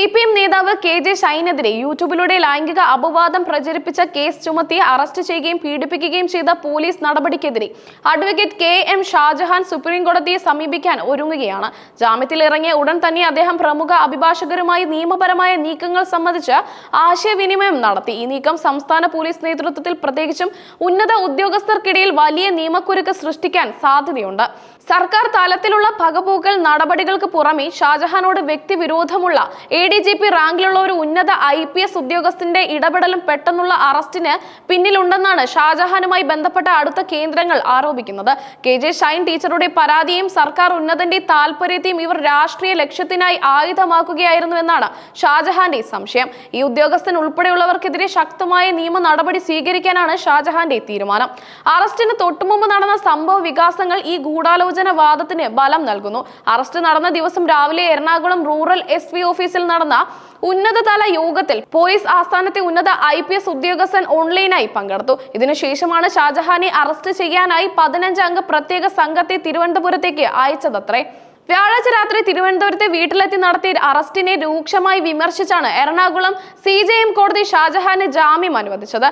C P M നേതാവ് K J ഷൈനെതിരെ യൂട്യൂബിലൂടെ ലൈംഗിക അപവാദം പ്രചരിപ്പിച്ച കേസ് ചുമത്തി അറസ്റ്റ് ചെയ്യുകയും പീഡിപ്പിക്കുകയും ചെയ്ത പോലീസ് നടപടിക്കെതിരെ. Advocate K M Shajahan supreme കോടതിയെ സമീപിക്കാൻ ഒരുങ്ങുകയാണ്. ജാമ്യത്തിൽ ഇറങ്ങിയ ഉടൻ തന്നെ അദ്ദേഹം പ്രമുഖ അഭിഭാഷകരുമായി നിയമപരമായ നീക്കങ്ങൾ സംബന്ധിച്ച് ആശയവിനിമയം നടത്തി. ഈ നീക്കം സംസ്ഥാന പോലീസ് നേതൃത്വത്തിൽ പ്രത്യേകിച്ചും ഉന്നത ഉദ്യോഗസ്ഥർക്കിടയിൽ വലിയ നിയമക്കുരുക്ക് സൃഷ്ടിക്കാൻ സാധ്യതയുണ്ട്. സർക്കാർ തലത്തിലുള്ള പകപോക്കൽ നടപടികൾക്ക് പുറമെ ഷാജഹാനോട് വ്യക്തിവിരോധമുള്ള എ ഡി ജി പി റാങ്കിലുള്ള ഒരു ഉന്നത ഐ പി എസ് ഉദ്യോഗസ്ഥന്റെ ഇടപെടലും പെട്ടെന്നുള്ള അറസ്റ്റിന് പിന്നിലുണ്ടെന്നാണ് ഷാജഹാനുമായി ബന്ധപ്പെട്ട അടുത്ത കേന്ദ്രങ്ങൾ ആരോപിക്കുന്നത്. കെ ജെ ഷൈൻ ടീച്ചറുടെ പരാതിയും സർക്കാർ ഉന്നതന്റെ താല്പര്യത്തെയും ഇവർ രാഷ്ട്രീയ ലക്ഷ്യത്തിനായി ആയുധമാക്കുകയായിരുന്നുവെന്നാണ് ഷാജഹാന്റെ സംശയം. ഈ ഉദ്യോഗസ്ഥൻ ഉൾപ്പെടെയുള്ളവർക്കെതിരെ ശക്തമായ നിയമ നടപടി സ്വീകരിക്കാനാണ് ഷാജഹാന്റെ തീരുമാനം. അറസ്റ്റിന് തൊട്ടുമുമ്പ് നടന്ന സംഭവ വികാസങ്ങൾ ഈ ഗൂഢാലോചന വാദത്തിന് ബലം നൽകുന്നു. അറസ്റ്റ് നടന്ന ദിവസം രാവിലെ എറണാകുളം റൂറൽ എസ് ഓഫീസിൽ നടന്ന ഉന്നതതല യോഗത്തിൽ പോലീസ് ആസ്ഥാനത്തെ ഉന്നത ഐ പി എസ് ഉദ്യോഗസ്ഥൻ ഓൺലൈനായി പങ്കെടുത്തു. ഇതിനുശേഷമാണ് ഷാജഹാനെ അറസ്റ്റ് ചെയ്യാനായി പതിനഞ്ചംഗ പ്രത്യേക സംഘത്തെ തിരുവനന്തപുരത്തേക്ക് അയച്ചതത്രേ. വ്യാഴാഴ്ച രാത്രി തിരുവനന്തപുരത്തെ വീട്ടിലെത്തി നടത്തിയ അറസ്റ്റിനെ രൂക്ഷമായി വിമർശിച്ചാണ് എറണാകുളം സി കോടതി ഷാജഹാന് ജാമ്യം അനുവദിച്ചത്.